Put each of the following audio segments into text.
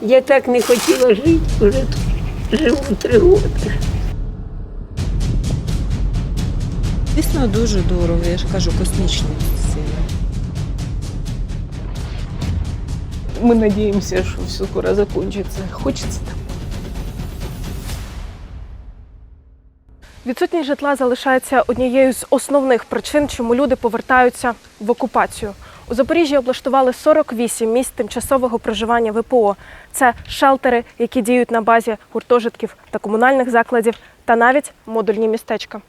Я так не хотіла жити, вже тут живу три роки. Звісно, дуже дорого, я ж кажу, космічні ціни. Мы надеемся, что все скоро закончится. Хочется там. Відсутність житла залишається однією з основних причин, чому люди повертаються в окупацію. У Запоріжжі облаштували 48 місць тимчасового проживання ВПО. Це шелтери, які діють на базі гуртожитків та комунальних закладів, та навіть модульні містечка.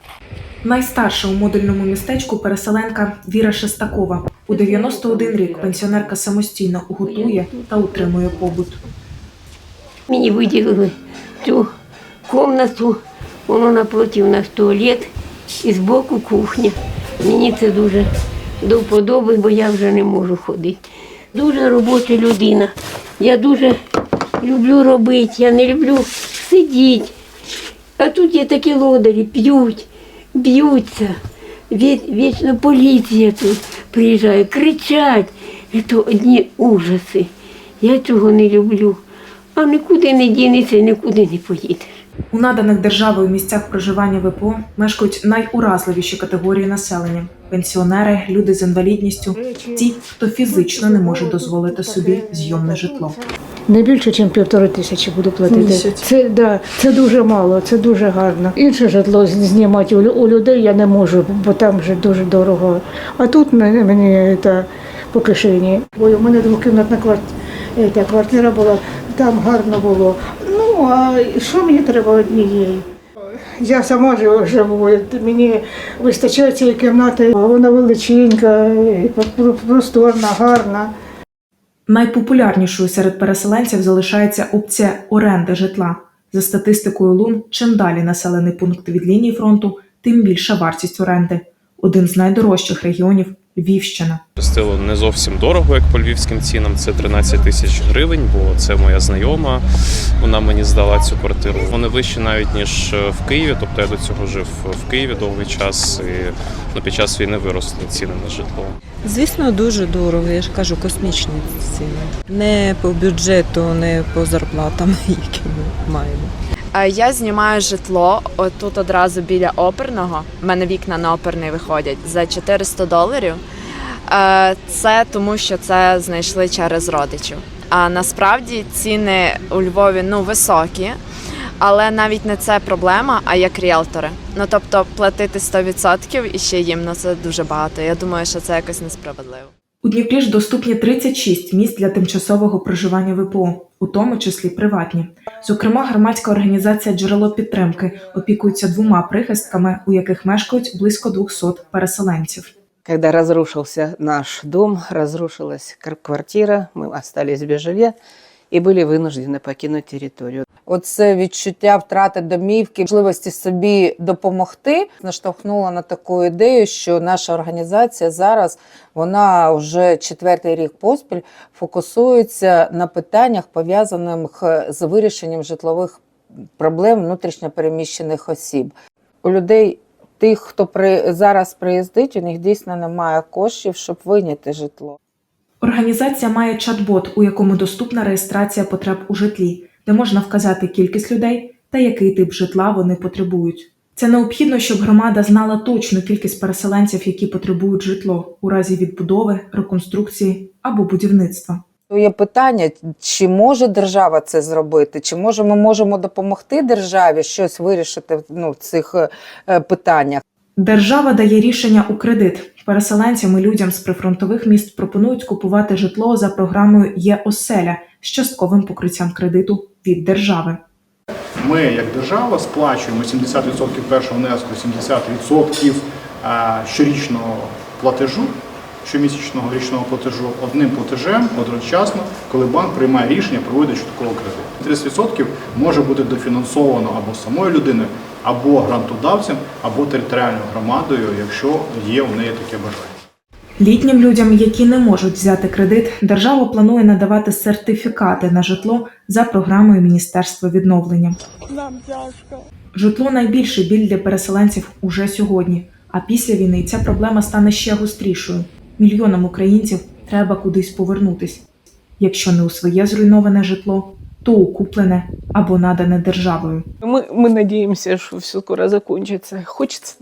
Найстарша у модульному містечку переселенка Віра Шестакова. У 91 рік пенсіонерка самостійно готує та утримує побут. Мені виділили цю кімнату, воно напроти у нас туалет і збоку кухня. Мені це дуже до вподоби, бо я вже не можу ходити. Дуже робоча людина. Я дуже люблю робити, я не люблю сидіти. А тут є такі лодарі, п'ють, б'ються. Вічно поліція тут приїжджає, кричать. Це одні ужаси. Я цього не люблю. А нікуди не дінеться, нікуди не поїдеш. У наданих державою місцях проживання ВПО мешкають найуразливіші категорії населення: пенсіонери, люди з інвалідністю, ті, хто фізично не може дозволити собі зйомне житло. Не більше, ніж півтори тисячі буду платити. Місяць. Це, да, це дуже мало, це дуже гарно. Інше житло знімати у, у людей я не можу, бо там вже дуже дорого. А тут мені, мені та, по кишені. Бо у мене двокімнатна квартира, квартира була, там гарно було. Ну, а що мені треба однієї? Я сама живу, мені вистачає цієї кімнати, вона величенька, просторна, гарна. Найпопулярнішою серед переселенців залишається опція оренди житла. За статистикою Лун, чим далі населений пункт від лінії фронту, тим більша вартість оренди. Один з найдорожчих регіонів Львівщина. Стило не зовсім дорого, як по львівським цінам. Це 13 тисяч гривень, бо це моя знайома. Вона мені здала цю квартиру. Вони вищі навіть ніж в Києві. Тобто я до цього жив в Києві довгий час, і ну, під час війни виросли ціни на житло. Звісно, дуже дорого, я ж кажу, космічні ціни. Не по бюджету, не по зарплатам, які ми маємо. Е, Я знімаю житло отут одразу біля оперного. У мене вікна на оперний виходять за 400 доларів. Е, Це тому, що це знайшли через родичів. А насправді ціни у Львові ну високі, але навіть не це проблема, а як ріелтори. Ну тобто платити 100% і ще їм ну це дуже багато. Я думаю, що це якось несправедливо. У Дніпрі ж доступні 36 місць для тимчасового проживання ВПО, у тому числі приватні. Зокрема, громадська організація Джерело підтримки опікується двома прихистками, у яких мешкають близько 200 переселенців. Когда разрушился наш дом, разрушилась квар- квартира, мы остались без жилья и были вынуждены покинуть территорию. Оце відчуття втрати домівки, можливості собі допомогти, наштовхнуло на таку ідею, що наша організація зараз вона вже четвертий рік поспіль фокусується на питаннях, пов'язаних з вирішенням житлових проблем внутрішньопереміщених осіб. У людей, тих, хто при зараз приїздить, у них дійсно немає коштів, щоб вийняти житло. Організація має чат-бот, у якому доступна реєстрація потреб у житлі, де можна вказати кількість людей та який тип житла вони потребують. Це необхідно, щоб громада знала точну кількість переселенців, які потребують житло у разі відбудови, реконструкції або будівництва. Є питання, чи може держава це зробити, чи може ми можемо допомогти державі щось вирішити ну, в цих е, питаннях. Держава дає рішення у кредит. Переселенцям і людям з прифронтових міст пропонують купувати житло за програмою Є оселя з частковим покриттям кредиту від держави. Ми, як держава, сплачуємо 70% першого внеску, 70% е, щорічного платежу, щомісячного річного платежу одним платежем одночасно, коли банк приймає рішення про видачу такого кредиту. 30% може бути дофінансовано або самою людиною, або грантодавцем, або територіальною громадою, якщо є у неї таке бажання. Літнім людям, які не можуть взяти кредит, держава планує надавати сертифікати на житло за програмою Міністерства відновлення. Житло найбільший біль для переселенців уже сьогодні. А після війни ця проблема стане ще гострішою. Мільйонам українців треба кудись повернутись. Якщо не у своє зруйноване житло, то куплене або надане державою. Ми ми надіємося, що все скоро закінчиться. Хочеться.